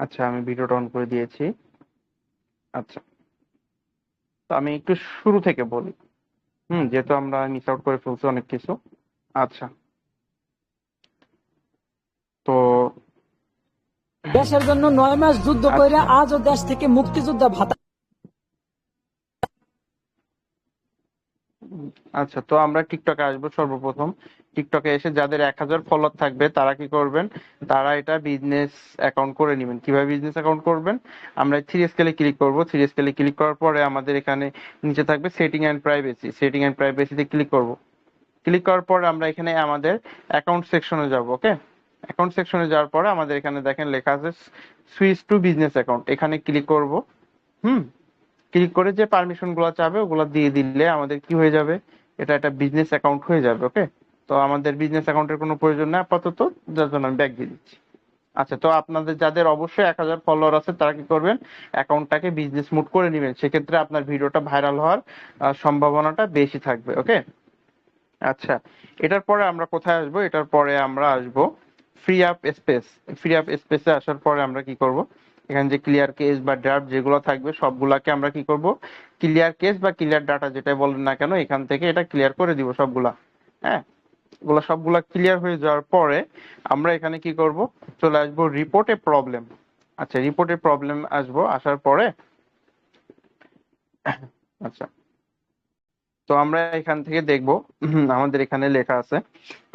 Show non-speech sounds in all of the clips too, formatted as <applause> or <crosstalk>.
আচ্ছা আমি ভিডিওটা অন করে দিয়েছি। আচ্ছা। তো আমি একটু শুরু থেকে বলি। হুম যেহেতু আমরা মিস আউট করে ফেলছি অনেক কিছু। আচ্ছা। তো দেশের জন্য নয় মাস যুদ্ধ করে আজও দেশ থেকে মুক্তিযোদ্ধা ভাতা আচ্ছা তো আমরা টিকটকে আসব সর্বপ্রথম। টিকটকে এসে যাদের এক হাজার ফলোয়ার থাকবে, তারা কি করবেন? তারা এটা বিজনেস অ্যাকাউন্ট করে নেবেন। কীভাবে বিজনেস অ্যাকাউন্ট করবেন? আমরা থ্রি স্কেলে ক্লিক করব। থ্রি স্কেলে ক্লিক করার পরে আমাদের এখানে নিচে থাকবে setting and privacy setting and প্রাইভেসিতে click করব। ক্লিক করার পর আমরা এখানে আমাদের অ্যাকাউন্ট সেকশনে যাব ওকে অ্যাকাউন্ট সেকশনে যাওয়ার পরে আমাদের এখানে দেখেন লেখা আছে সুইচ টু বিজনেস অ্যাকাউন্ট এখানে ক্লিক করব। হুম? ক্লিক করে যে পারমিশনগুলো চাবে, ওগুলো দিয়ে দিলে আমাদের কি হয়ে যাবে? এটা একটা বিজনেস অ্যাকাউন্ট হয়ে যাবে ওকে তো আমাদের বিজনেস অ্যাকাউন্টের কোনো প্রয়োজন নেই, আপাতত, যার জন্য আমি ব্যাক দিয়ে দিচ্ছি। আচ্ছা তো আপনাদের যাদের অবশ্যই এক হাজার ফলোয়ার আছে, তারা কি করবেন? অ্যাকাউন্টটাকে বিজনেস মুড করে নেবেন। সেক্ষেত্রে আপনার ভিডিওটা ভাইরাল হওয়ার সম্ভাবনাটা বেশি থাকবে ওকে আচ্ছা এটার পরে আমরা কোথায় আসব? এটার পরে আমরা আসব free up space free up স্পেসে আসার পরে আমরা কি করব? এখানে যে ক্লিয়ার কেস বা ড্রাফট যেগুলো থাকবে, সবগুলাকে আমরা কি করব? ক্লিয়ার কেস বা ক্লিয়ার ডাটা যেটাই বলেন না কেন, এখান থেকে এটা ক্লিয়ার করে দিব সবগুলা। হ্যাঁ? এগুলো সবগুলা ক্লিয়ার হয়ে যাওয়ার পরে আমরা এখানে কি করব? চলে আসব রিপোর্টে প্রবলেম আচ্ছা রিপোর্টে প্রবলেম আসব, আসার পরে আচ্ছা। তো আমরা এখান থেকে দেখব, আমাদের এখানে লেখা আছে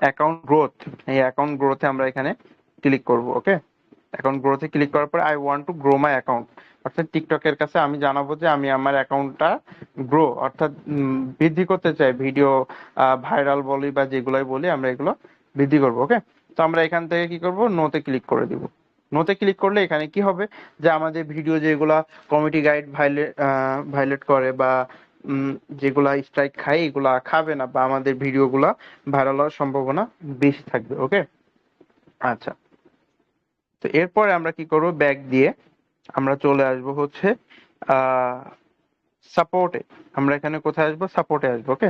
অ্যাকাউন্ট গ্রোথ এই অ্যাকাউন্ট গ্রোথে আমরা এখানে ক্লিক করব ওকে অ্যাকাউন্ট গ্রোথে ক্লিক করার পরে I want to grow my account অর্থাৎ টিকটকের কাছে আমি জানাব যে আমি আমার অ্যাকাউন্টটা গ্রো অর্থাৎ বৃদ্ধি করতে চাই। ভিডিও ভাইরাল বলি বা যেগুলাই বলি আমরা এগুলো বৃদ্ধি করব ওকে তো আমরা এখান থেকে কি করব? নোতে ক্লিক করে দিব। নোতে ক্লিক করলে এখানে কি হবে? যে আমাদের ভিডিও যেগুলা কমিটি গাইড ভাইলেট ভাইলেট করে বা যেগুলা স্ট্রাইক খায়, এগুলা খাবে না বা আমাদের ভিডিওগুলা ভাইরাল হওয়ার সম্ভাবনা বেশি থাকবে ওকে আচ্ছা। তো এরপরে আমরা কি করব? ব্যাক দিয়ে আমরা চলে আসব হচ্ছে সাপোর্টে। আমরা এখানে কোথায় আসব? সাপোর্টে আসব, ওকে?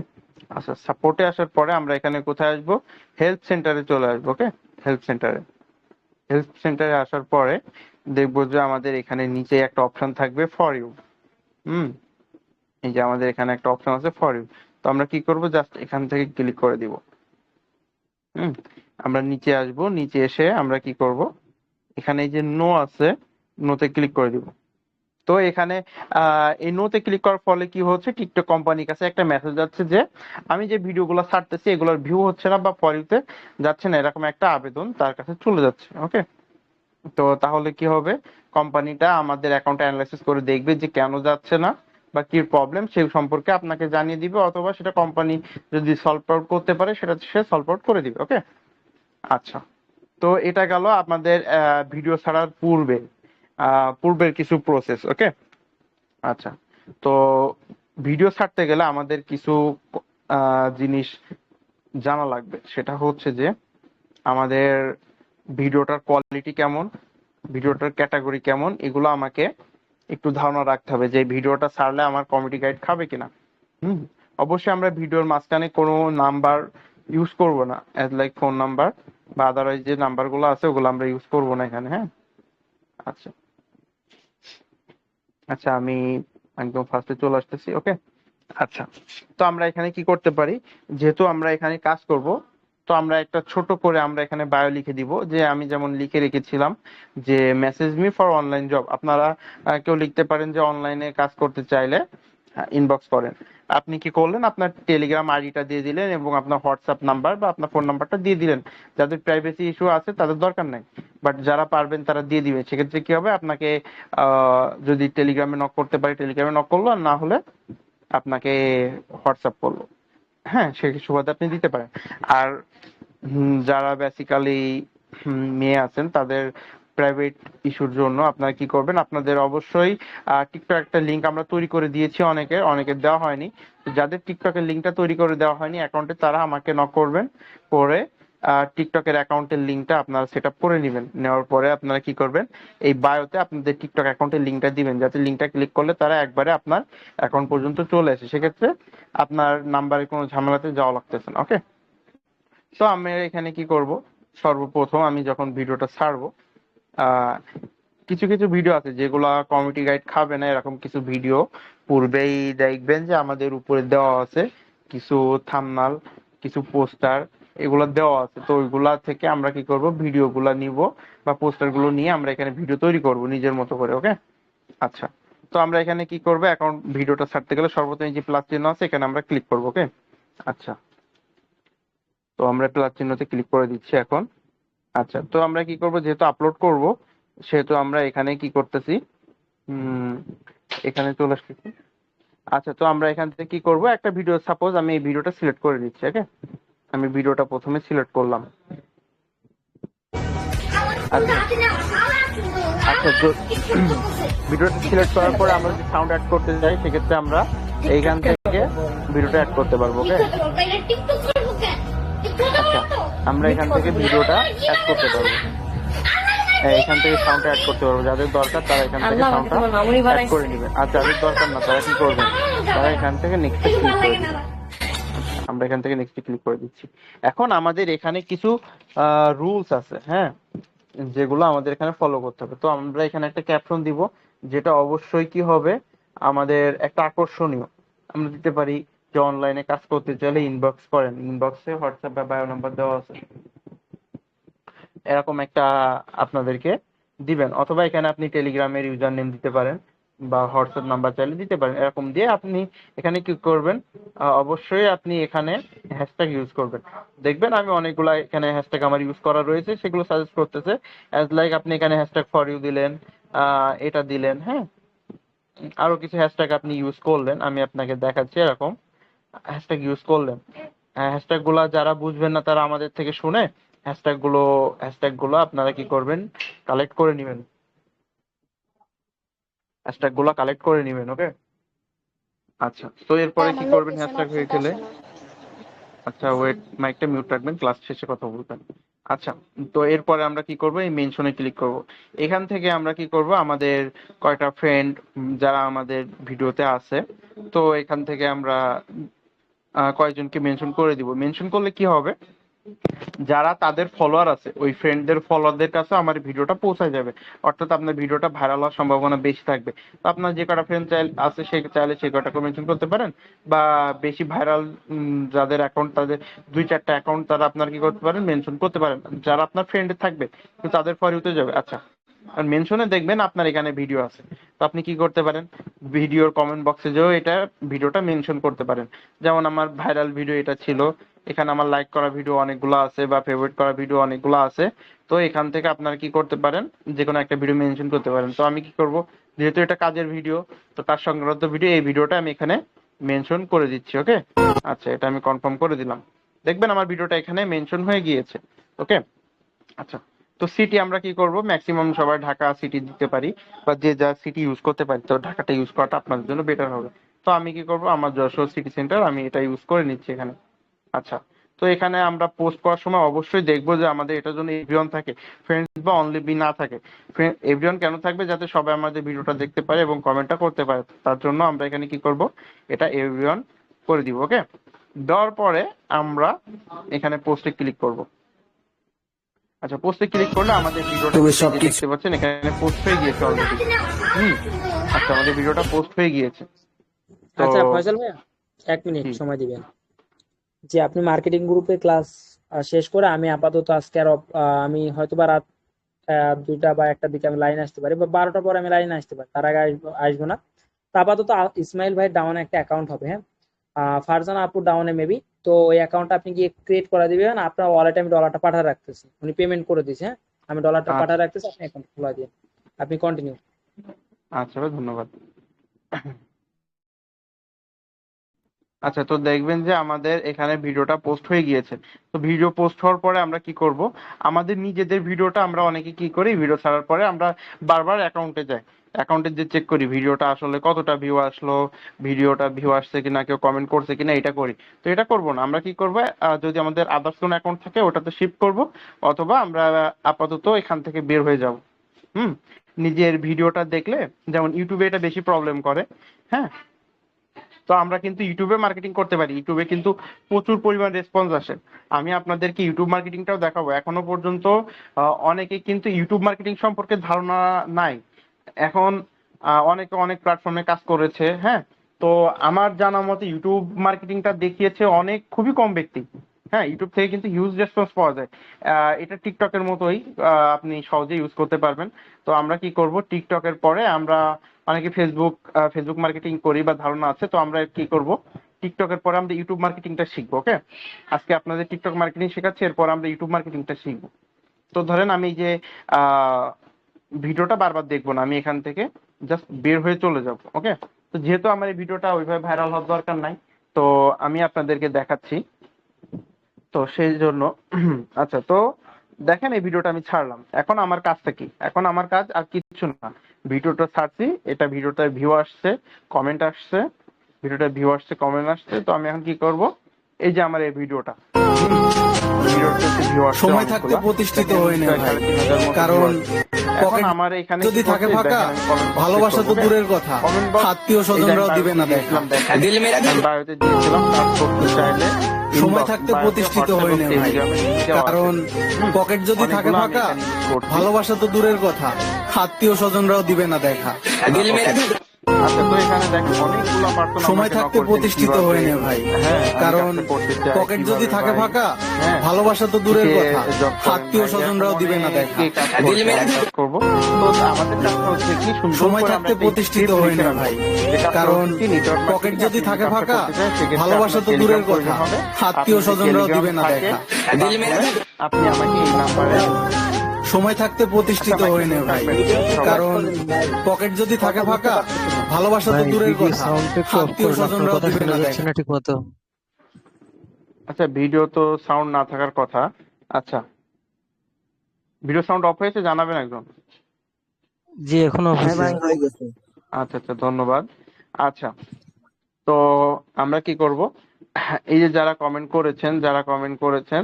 আচ্ছা সাপোর্টে আসার পরে আমরা এখানে কোথায় আসব? হেল্প সেন্টারে চলে আসব, ওকে? হেল্প সেন্টারে। হেল্প সেন্টারে আসার পরে দেখব যে আমাদের এখানে নিচে একটা অপশন থাকবে ফর ইউ। হুম? এই যে আমাদের এখানে একটা অপশন আছে ফর ইউ। তো আমরা কি করব? জাস্ট এখান থেকে ক্লিক করে দিব। হুম? আমরা নিচে আসব, নিচে এসে আমরা কি করব? এখানে এই যে নো আছে নোতে ক্লিক করে দিব। তো এখানে এই নোতে ক্লিক করার ফলে কি হচ্ছে? টিকটক কোম্পানির কাছে একটা মেসেজ যাচ্ছে যে, আমি যে ভিডিওগুলো ছাড়তেছি, এগুলোর ভিউ হচ্ছে না বা ইউতে যাচ্ছে না, এরকম একটা আবেদন তার কাছে চলে যাচ্ছে ওকে তো তাহলে কি হবে? কোম্পানিটা আমাদের অ্যাকাউন্ট অ্যানালাইসিস করে দেখবে যে কেন যাচ্ছে না বা কি প্রবলেম সেই সম্পর্কে আপনাকে জানিয়ে দিবে, অথবা সেটা কোম্পানি যদি সলভ আউট করতে পারে, সেটা সে সলভ আউট করে দিবে ওকে আচ্ছা। তো এটা গেল আপনাদের ভিডিও ছাড়ার পূর্বে পূর্বের কিছু প্রসেস ওকে আচ্ছা তো ভিডিও ছাড়তে গেলে আমাদের কিছু জিনিস জানা লাগবে। সেটা হচ্ছে যে, আমাদের ভিডিওটার কোয়ালিটি কেমন ভিডিওটার ক্যাটাগরি কেমন, এগুলো আমাকে একটু ধারণা রাখতে হবে যে ভিডিওটা ছাড়লে আমার কমেডি গাইড খাবে কিনা। হুম, অবশ্যই আমরা ভিডিওর মাঝখানে কোনো নাম্বার ইউজ করব না অ্যাজ লাইক ফোন নাম্বার বা আদারওয়াইজ যে নাম্বারগুলো আছে, ওগুলো আমরা ইউজ করব না এখানে হ্যাঁ? আচ্ছা। আচ্ছা আমি একদম ফার্স্টে চলে আসতেছি ওকে আচ্ছা তো আমরা এখানে কি করতে পারি? যেহেতু আমরা এখানে কাজ করব, তো আমরা একটা ছোট করে আমরা এখানে বায়ো লিখে দিব, যে আমি যেমন লিখে রেখেছিলাম যে message me for online job আপনারা কেউ লিখতে পারেন যে অনলাইনে কাজ করতে চাইলে ইনবক্স করেন। আপনি কি করলেন? আপনার টেলিগ্রাম আইডিটা দিয়ে দিলেন এবং আপনার হোয়াটসঅ্যাপ নাম্বার বা আপনার ফোন নাম্বারটা দিয়ে দিলেন। যাদের প্রাইভেসি ইস্যু আছে, তাদের দরকার নাই। বাট যারা পারবেন, তারা দিয়ে দিবে। সেক্ষেত্রে কি হবে? আপনাকে যদি টেলিগ্রামে নক করতে পারি টেলিগ্রামে নক করল, আর না হলে আপনাকে হোয়াটসঅ্যাপ করল। হ্যাঁ সে সুবাদে আপনি দিতে পারেন। আর যারা বেসিক্যালি মেয়ে আছেন, তাদের প্রাইভেট ইস্যুর জন্য আপনারা কি করবেন? আপনাদের অবশ্যই টিকটক একটা লিংক আমরা তৈরি করে দিয়েছি অনেকের অনেকের দেওয়া হয়নি। যাদের টিকটকের লিংকটা তৈরি করে দেওয়া হয়নি অ্যাকাউন্টে তারা আমাকে নক করবেন, করে টিকটকের অ্যাকাউন্টের লিংকটা আপনারা সেট আপ করে নেবেন। নেওয়ার পরে আপনারা কি করবেন? এই বায়োতে আপনাদের টিকটক অ্যাকাউন্টের লিংকটা দিবেন, যাতে লিংকটা ক্লিক করলে তারা একবারে আপনার অ্যাকাউন্ট পর্যন্ত চলে আসে। সেক্ষেত্রে আপনার নাম্বারে কোনো ঝামেলাতে যাওয়া লাগতেছে না ওকে তো আমি এখানে কি করব? সর্বপ্রথম আমি যখন ভিডিওটা ছাড়বো কিছু কিছু ভিডিও আছে যেগুলা কমিটি গাইড খাবে না, এরকম কিছু ভিডিও পূর্বেই দেখবেন যে আমাদের উপরে দেওয়া আছে কিছু থামনাল কিছু পোস্টার এগুলো দেওয়া আছে। তো ওইগুলা থেকে আমরা কি করব? ভিডিওগুলা নিব বা পোস্টারগুলো নিয়ে আমরা এখানে ভিডিও তৈরি করব নিজের মতো করে ওকে আচ্ছা। তো আমরা এখানে কি করব? অ্যাকাউন্ট ভিডিওটা ছাড়তে গেলে সর্বপ্রথম যে প্লাস চিহ্ন আছে, এখানে আমরা ক্লিক করব ওকে আচ্ছা। তো আমরা প্লাস চিহ্নতে ক্লিক করে দিচ্ছি এখন। আচ্ছা তো আমরা কি করব? যেহেতু আপলোড করব, সেহেতু আমরা এখানে কি করতেছি? এখানে চলে আসতেছি আচ্ছা তো আমরা এখান থেকে কি করব? একটা ভিডিও সাপোজ আমি এই ভিডিওটা সিলেক্ট করে নিচ্ছি ওকে আমি ভিডিওটা প্রথমে সিলেক্ট করলাম। আচ্ছা তো <clears throat> ভিডিওটা সিলেক্ট করার পর আমরা যদি সাউন্ড অ্যাড করতে চাই সেক্ষেত্রে আমরা এইখান থেকে ভিডিওটা অ্যাড করতে পারব ওকে আমরা এখান থেকে ভিডিওটা অ্যাড করতে পারব। হ্যাঁ, এখান থেকে সাউন্ড অ্যাড করতে পারব। যাদের দরকার তারা এখান থেকে সাউন্ডটা অ্যাড করে নেবে। আর যাদের দরকার না তারা কি করবেন তারা এখান থেকে নেক্সট ক্লিক করে দিবে। আমরা এখান থেকে নেক্সট ক্লিক করে দিচ্ছি। এখন আমাদের এখানে কিছু রুলস আছে হ্যাঁ? যেগুলো আমাদের এখানে ফলো করতে হবে। তো আমরা এখানে একটা ক্যাপশন দিব যেটা অবশ্যই কি হবে? আমাদের একটা আকর্ষণীয়। আমরা দিতে পারি যে অনলাইনে কাজ করতে চাইলে ইনবক্স করেন। ইনবক্সে হোয়াটসঅ্যাপ বা বায়ো নাম্বার দেওয়া আছে। এরকম একটা আপনাদেরকে দিবেন। অথবা এখানে আপনি টেলিগ্রামের ইউজার নেম দিতে পারেন বা হোয়াটসঅ্যাপ নাম্বার চাইলে দিতে পারেন। এরকম দিয়ে আপনি এখানে কি করবেন। অবশ্যই আপনি এখানে হ্যাশট্যাগ ইউজ করবেন। দেখবেন আমি অনেকগুলা এখানে হ্যাশট্যাগ আমার ইউজ করা রয়েছে, সেগুলো সাজেস্ট করতেছে। অ্যাজ লাইক আপনি এখানে হ্যাশট্যাগ ফর ইউ দিলেন এটা দিলেন হ্যাঁ? আরও কিছু হ্যাশট্যাগ আপনি ইউজ করলেন, আমি আপনাকে দেখাচ্ছি এরকম। হ্যাশট্যাগ ইউজ করলেন। হ্যাশট্যাগগুলা যারা বুঝবেন না তারা আমাদের থেকে শুনে হ্যাশট্যাগগুলো হ্যাশট্যাগগুলো আপনারা কি করবেন? কালেক্ট করে নেবেন। হ্যাশট্যাগগুলো কালেক্ট করে নেবেন ওকে আচ্ছা তো এরপরে কি করবেন হ্যাশট্যাগ হয়ে গেলে আচ্ছা ওয়েট মাইকটা মিউট রাখবেন ক্লাস শেষে কথা বলবেন। আচ্ছা তো এরপরে আমরা কি করব? এই মেনশনে ক্লিক করব। এখান থেকে আমরা কি করব? আমাদের কয়টা ফ্রেন্ড যারা আমাদের ভিডিওতে আছে তো এখান থেকে আমরা কয়েকজনকে মেনশন করে দিব। মেনশন করলে কি হবে? যারা তাদের ফলোয়ার আছে, ওই ফ্রেন্ডদের ফলোয়ারদের কাছে আমার ভিডিওটা পৌঁছে যাবে। অর্থাৎ আপনার ভিডিওটা ভাইরাল হওয়ার সম্ভাবনা বেশি থাকবে। তো আপনার যে কটা ফ্রেন্ড চাইলে আছে, সে চাইলে সেই কটাকে মেনশন করতে পারেন। বা বেশি ভাইরাল যাদের অ্যাকাউন্ট তাদের দুই চারটা অ্যাকাউন্ট তারা আপনার কি করতে পারেন? মেনশন করতে পারেন। যারা আপনার ফ্রেন্ডে থাকবে, তো তাদের ইউতে যাবে। আচ্ছা। আর মেনশনে দেখবেন আপনার এখানে ভিডিও আছে। তো আপনি কি করতে পারেন? ভিডিওর কমেন্ট বক্সে যেও এটা ভিডিওটা মেনশন করতে পারেন। যেমন আমার ভাইরাল ভিডিও এটা ছিল। এখানে আমার লাইক করা ভিডিও অনেকগুলো আছে বা ফেভারিট করা ভিডিও অনেকগুলো আছে। তো এখান থেকে আপনারা কি করতে পারেন? যে কোনো একটা ভিডিও মেনশন করতে পারেন। তো আমি কি করব? যেহেতু এটা কাজের ভিডিও তো তার সংক্রান্ত ভিডিও এই ভিডিওটা আমি এখানে মেনশন করে দিচ্ছি ওকে আচ্ছা এটা আমি কনফার্ম করে দিলাম। দেখবেন আমার ভিডিওটা এখানে মেনশন হয়ে গিয়েছে ওকে আচ্ছা। তো সিটি আমরা কি করব? ম্যাক্সিমাম সবাই ঢাকা সিটি দিতে পারি বা যে যা সিটি ইউজ করতে পারি, তো ঢাকাটা ইউজ করাটা আপনাদের জন্য বেটার হবে। তো আমি কি করব? আমার যশোর সিটি সেন্টার আমি এটা ইউজ করে নিচ্ছি এখানে। আচ্ছা তো এখানে আমরা পোস্ট করার সময় অবশ্যই দেখব যে আমাদের এটার জন্য এভরিওয়ান থাকে। ফ্রেন্ডস বা অনলি বি না থাকে। এভরিওয়ান কেন থাকবে? যাতে সবাই আমাদের ভিডিওটা দেখতে পারে এবং কমেন্টটা করতে পারে। তার জন্য আমরা এখানে কি করব? এটা এভরিওয়ান করে দিব ওকে দেওয়ার পরে আমরা এখানে পোস্টে ক্লিক করব। আচ্ছা পোস্টে ক্লিক করলে আমাদের ভিডিওটা তুমি সবকিছু- দেখতে পাচ্ছেন এখানে পোস্ট হয়ে গিয়েছে অলরেডি হুম আচ্ছা আমাদের ভিডিওটা পোস্ট হয়ে গিয়েছে। আচ্ছা ফয়সাল ভাইয়া এক মিনিট সময় দিবেন। যে আপনি মার্কেটিং গ্রুপে ক্লাস শেষ করে আমি আপাতত আজকে আর অফ- আমি হয়তো বা রাত দুইটা বা একটা দিকে আমি লাইন আসতে পারি বা বারোটার পর আমি লাইন আসতে পারি তার আগে আসব আসব না। তো আপাতত ইসমাইল ভাই ডাউন একটা অ্যাকাউন্ট হবে হ্যাঁ? ফারজানা আপুর ডাউনে মেবি তো ওই অ্যাকাউন্টটা আপনি গিয়ে ক্রিয়েট করে দিবেন আপনার ওয়ালেটে আমি ডলারটা পাঠিয়ে রাখতেছি। উনি পেমেন্ট করে দিয়েছে হ্যাঁ? আমি ডলারটা আচ্ছা। পাঠিয়ে রাখতেছি আপনি অ্যাকাউন্ট খোলা দিন। আপনি কন্টিনিউ আচ্ছা ভাই ধন্যবাদ। আচ্ছা তো দেখবেন যে আমাদের এখানে ভিডিওটা পোস্ট হয়ে গিয়েছে। তো ভিডিও পোস্ট হওয়ার পরে আমরা কি করব? আমাদের নিজেদের ভিডিওটা আমরা অনেকে কি করি? ভিডিও ছাড়ার পরে আমরা বারবার অ্যাকাউন্টে যাই। অ্যাকাউন্টে যে চেক করি ভিডিওটা আসলে কতটা ভিউ আসলো, ভিডিওটা ভিউ আসছে কিনা, কেউ কমেন্ট করছে কিনা, এটা করি। তো এটা করব না। আমরা কি করব? যদি আমাদের আদার্স কোনো অ্যাকাউন্ট থাকে, ওটাতে শিফট করব, অথবা আমরা আপাতত এখান থেকে বের হয়ে যাব। হুম? নিজের ভিডিওটা দেখলে, যেমন ইউটিউবে এটা বেশি প্রবলেম করে হ্যাঁ? তো আমরা কিন্তু ইউটিউবে মার্কেটিং করতে পারি। ইউটিউবে কিন্তু প্রচুর পরিমাণ রেসপন্স আসে। আমি আপনাদেরকে ইউটিউব মার্কেটিংটাও দেখাবো। এখনও পর্যন্ত অনেকে কিন্তু ইউটিউব মার্কেটিং সম্পর্কে ধারণা নাই। এখন অনেকে অনেক প্ল্যাটফর্মে কাজ করেছে হ্যাঁ? তো আমার জানা মতে ইউটিউব মার্কেটিংটা দেখিয়েছে অনেক খুবই কম ব্যক্তি হ্যাঁ? ইউটিউব থেকে কিন্তু হিউজ রেসপন্স পাওয়া যায়। এটা টিকটকের মতোই আপনি সহজে ইউজ করতে পারবেন। তো আমরা কি করব? টিকটকের পরে আমরা অনেকে ফেসবুক ফেসবুক মার্কেটিং করি বা ধারণা আছে, তো আমরা কি করব? টিকটকের পরে আমরা ইউটিউব মার্কেটিংটা শিখব, ওকে? আজকে আপনাদের টিকটক মার্কেটিং শেখাচ্ছি, এরপর আমরা ইউটিউব মার্কেটিংটা শিখব। তো ধরেন আমি যে ভিডিওটা বারবার দেখব না, আমি এখান থেকে জাস্ট বের হয়ে চলে যাব ওকে তো যেহেতু আমার এই ভিডিওটা ওইভাবে ভাইরাল হওয়ার দরকার নাই, তো আমি আপনাদেরকে দেখাচ্ছি। তো সেই জন্য <clears throat> আচ্ছা তো দেখেন এই ভিডিওটা আমি ছাড়লাম। এখন আমার কাজটা কি? এখন আমার কাজ আর কিচ্ছু না। ভিডিওটা ছাড়ছি, এটা ভিডিওটা ভিউ আসছে কমেন্ট আসছে ভিডিওটা ভিউ আসছে কমেন্ট আসছে, তো আমি এখন কি করব? এই যে আমার এই ভিডিওটা। সময় থাকতে প্রতিষ্ঠিত হয়ে নে প্রায় ভাই। কারণ এখন আমার এখানে যদি থাকে ফাঁকা ভালোবাসা তো দূরের কথা আত্মীয় স্বজনরাও দিবে না। দিয়েছিলাম, কাজ করতে চাইলে সময় থাকতে প্রতিষ্ঠিত হয়ে। কারণ পকেট যদি থাকে ফাঁকা। ভালোবাসা তো দূরের কথা আত্মীয় স্বজনরাও দিবে না দেখা অনেকগুলো person সময় থাকতে প্রতিষ্ঠিত হয়ে নে ভাই। হ্যাঁ, কারণ পকেট যদি থাকে ফাঁকা হ্যাঁ। ভালোবাসা তো দূরের কথা। আত্মীয় স্বজনরাও দিবে না দেখা। সময় থাকতে প্রতিষ্ঠিত হয়ে নে ভাই। কারণ পকেট যদি আপনি থাকে ফাঁকা ভালোবাসা তো দূরের কথা। আত্মীয় স্বজনরাও দিবে না দেখা। আপনি আমাকে এই নাম্বারে সময় থাকতে প্রতিষ্ঠিত হয়ে নে ভাই কারণ পকেট যদি থাকে ফাঁকা ভালোবাসা তো দূরের কথা। আত্মীয় স্বজনরাও দিবে না দেখা। ঠিক মতো আচ্ছা ভিডিও তো সাউন্ড না থাকার কথা। আচ্ছা ভিডিও সাউন্ড অফ হয়েছে জানাবেন একজন। জি এখনও অফিসে আচ্ছা আচ্ছা ধন্যবাদ। আচ্ছা তো আমরা কি করব? এই যে যারা কমেন্ট করেছেন যারা কমেন্ট করেছেন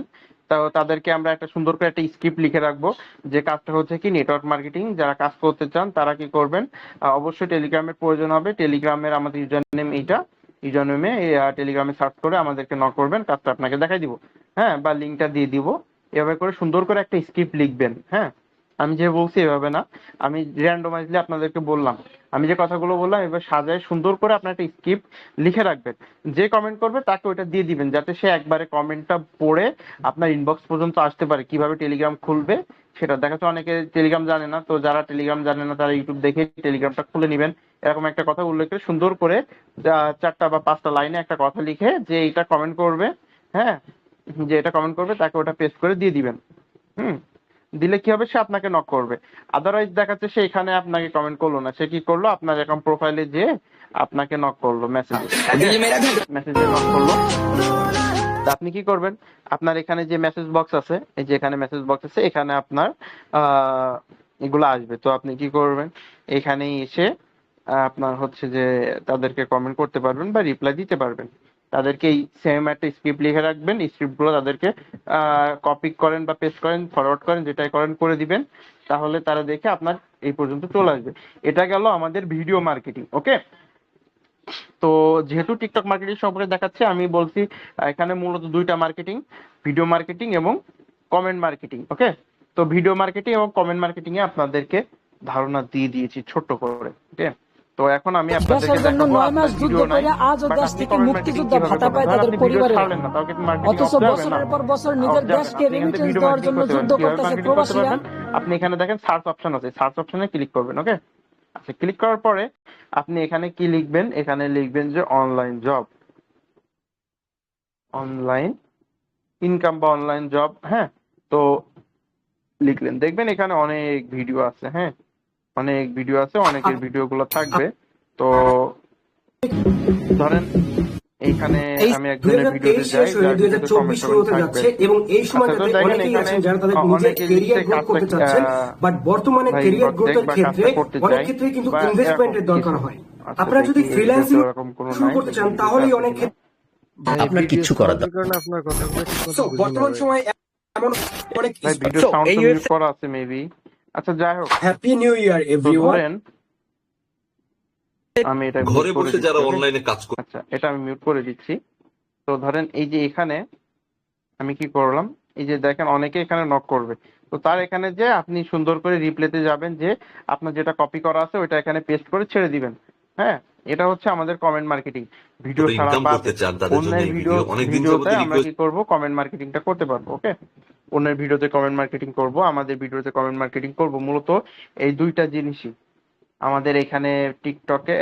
তো তাদেরকে আমরা একটা সুন্দর করে একটা স্ক্রিপ্ট লিখে রাখব যে কাজটা হচ্ছে কি নেটওয়ার্ক মার্কেটিং যারা কাজ করতে চান তারা কি করবেন? অবশ্যই টেলিগ্রামের প্রয়োজন হবে। টেলিগ্রামের আমাদের ইউজার নেম এইটা ইউজার নেমে টেলিগ্রামে সার্চ করে আমাদেরকে নক করবেন, কাজটা আপনাকে দেখাই দিব। হ্যাঁ বা লিঙ্কটা দিয়ে দিব। এভাবে করে সুন্দর করে একটা স্ক্রিপ্ট লিখবেন। হ্যাঁ আমি যে বলছি এভাবে না, আমি র্যান্ডমাইজলি আপনাদেরকে বললাম। আমি যে কথাগুলো বললাম, এবার সাজায় সুন্দর করে আপনার একটা স্ক্রিপ্ট লিখে রাখবেন। যে কমেন্ট করবে তাকে ওইটা দিয়ে দিবেন, যাতে সে একবারে কমেন্টটা পড়ে আপনার ইনবক্স পর্যন্ত আসতে পারে। কীভাবে টেলিগ্রাম খুলবে, সেটা দেখা যাচ্ছে অনেকে টেলিগ্রাম জানে না, তো যারা টেলিগ্রাম জানে না, তারা ইউটিউব দেখে টেলিগ্রামটা খুলে নেবেন। এরকম একটা কথা উল্লেখ করে সুন্দর করে চারটা বা পাঁচটা লাইনে একটা কথা লিখে যে এটা কমেন্ট করবে হ্যাঁ যে এটা কমেন্ট করবে, তাকে ওটা পেস্ট করে দিয়ে দিবেন। হুম। দিলে কি হবে? সে আপনাকে নক করবে। আদারওয়াইজ দেখাচ্ছে সে এখানে আপনাকে কমেন্ট করল না। সে কি করল? আপনার অ্যাকাউন্ট প্রোফাইলে যে আপনাকে নক করল মেসেজে মেসেজে নক করল। আপনি কি করবেন? আপনার এখানে যে মেসেজ বক্স আছে এই যে এখানে মেসেজ বক্স আছে এখানে আপনার আহ, এগুলো আসবে। তো আপনি কি করবেন? এখানে এসে আপনার হচ্ছে যে তাদেরকে কমেন্ট করতে পারবেন বা রিপ্লাই দিতে পারবেন। তাদেরকে এই সেম একটা স্ক্রিপ্ট লিখে রাখবেন। স্ক্রিপ্টগুলো তাদেরকে কপি করেন বা পেস্ট করেন ফরওয়ার্ড করেন, যেটাই করেন করে দিবেন। তাহলে তারা দেখে আপনার এই পর্যন্ত চলে আসবে। এটা গেল আমাদের ভিডিও মার্কেটিং ওকে তো যেহেতু টিকটক মার্কেটিং সম্পর্কে দেখাচ্ছে, আমি বলছি এখানে মূলত দুইটা মার্কেটিং ভিডিও মার্কেটিং এবং কমেন্ট মার্কেটিং ওকে তো ভিডিও মার্কেটিং এবং কমেন্ট মার্কেটিং এ আপনাদেরকে ধারণা দিয়ে দিয়েছি, ছোট্ট করে ওকে তো এখন আমি আপনাদেরকে জন্য দেখাবো নয় আপনার মাস যুদ্ধ করে বাট দেশ থেকে মুক্তিযোদ্ধা ভাতা পায় তাদের marketing অথচ। বছরের পর বছর নিজের দেশকে রেমিটেন্স দেওয়ার জন্য যুদ্ধ করতেছে প্রবাসীরা। আপনি এখানে দেখেন সার্চ অপশন আছে সার্চ অপশনে ক্লিক করবেন ওকে আচ্ছা ক্লিক করার পরে আপনি এখানে কি লিখবেন? এখানে লিখবেন যে অনলাইন জব অনলাইন ইনকাম বা অনলাইন জব হ্যাঁ? তো লিখলেন দেখবেন এখানে অনেক ভিডিও আছে হ্যাঁ? অনেক ভিডিও আছে অনেকের ভিডিও গুলো থাকবে। তো ধরেন এইখানে আমি একজনের ভিডিওতে যাই যার ভিডিওতে চব্বিশ comment শুরু হতে থাকবে। এবং এই আচ্ছা, সময়টাতে অনেকেই আছেন যারা তাদের নিজের অনেকে গ্রোথ করতে চাচ্ছেন বাট বর্তমানে ভাই গ্রোথের ক্ষেত্রে অনেক চাই, ক্ষেত্রে কিন্তু ইনভেস্টমেন্টের দরকার কিছু। হয়। আচ্ছা, আপনারা যদি ফ্রিল্যান্সিং শুরু করতে চান তাহলেই এটা অনেক ক্ষেত্রে আপনার কিচ্ছু করার দরকার। আপনার বর্তমান সময়ে এমন অনেক ভিডিও সাউন্ড করা আছে মেবি আচ্ছা যাই হোক। হ্যাপি নিউ ইয়ার এভরিওয়ান আমি এটা ঘরে বসে যারা অনলাইনে কাজ করে আচ্ছা এটা আমি মিউট করে দিচ্ছি। তো ধরেন এই যে এখানে আমি কি করলাম? এই যে দেখেন অনেকে এখানে নক করবে। তো তার এখানে যে আপনি সুন্দর করে রিপ্লেতে যাবেন যে আপনার যেটা কপি করা আছে ওইটা এখানে পেস্ট করে ছেড়ে দিবেন। হ্যাঁ? এটা হচ্ছে আমাদের কমেন্ট মার্কেটিং ভিডিও ছাড়া জন্য অন্যের ভিডিও ভিডিওতে যাবত আমরা কি করব? কমেন্ট মার্কেটিংটা করতে পারব ওকে অন্যের ভিডিওতে কমেন্ট মার্কেটিং করব আমাদের ভিডিওতে কমেন্ট মার্কেটিং করব। মূলত এই দুইটা জিনিসই। আমাদের এখানে টিকটকে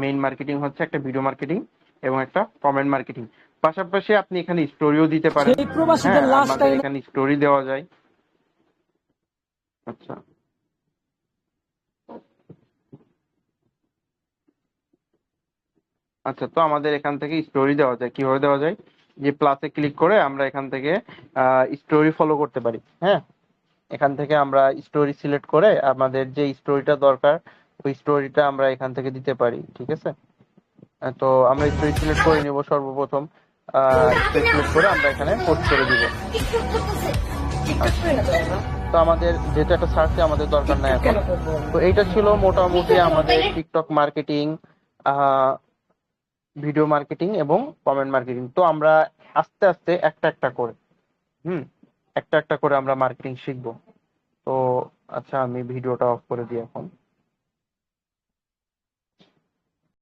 মেইন মার্কেটিং হচ্ছে একটা ভিডিও মার্কেটিং এবং একটা কমেন্ট মার্কেটিং পাশাপাশি আপনি এখানে স্টোরিও দিতে পারেন। হ্যাঁ আমাদের এখানে স্টোরি দেওয়া যায়। আচ্ছা। আচ্ছা তো আমাদের এখান থেকে স্টোরি দেওয়া যায়। কীভাবে দেওয়া যায়? যে প্লাসে ক্লিক করে আমরা এখান থেকে স্টোরি ফলো করতে পারি হ্যাঁ? এখান থেকে আমরা স্টোরি সিলেক্ট করে আমাদের যে স্টোরিটা দরকার, ওই স্টোরিটা আমরা এখান থেকে দিতে পারি, ঠিক আছে? তো আমরা স্টোরি সিলেক্ট করে নিব সর্বপ্রথম করে আমরা এখানে পোস্ট করে দিব। তো আমাদের যেটা একটা সার্চে আমাদের দরকার নাই এখন, তো এইটা ছিল মোটামুটি আমাদের টিকটক মার্কেটিং ভিডিও মার্কেটিং এবং কমেন্ট মার্কেটিং। তো আমরা আস্তে আস্তে একটা একটা করে, হুম, একটা একটা করে আমরা মার্কেটিং শিখব। তো আচ্ছা আমি ভিডিওটা অফ করে দিই এখন।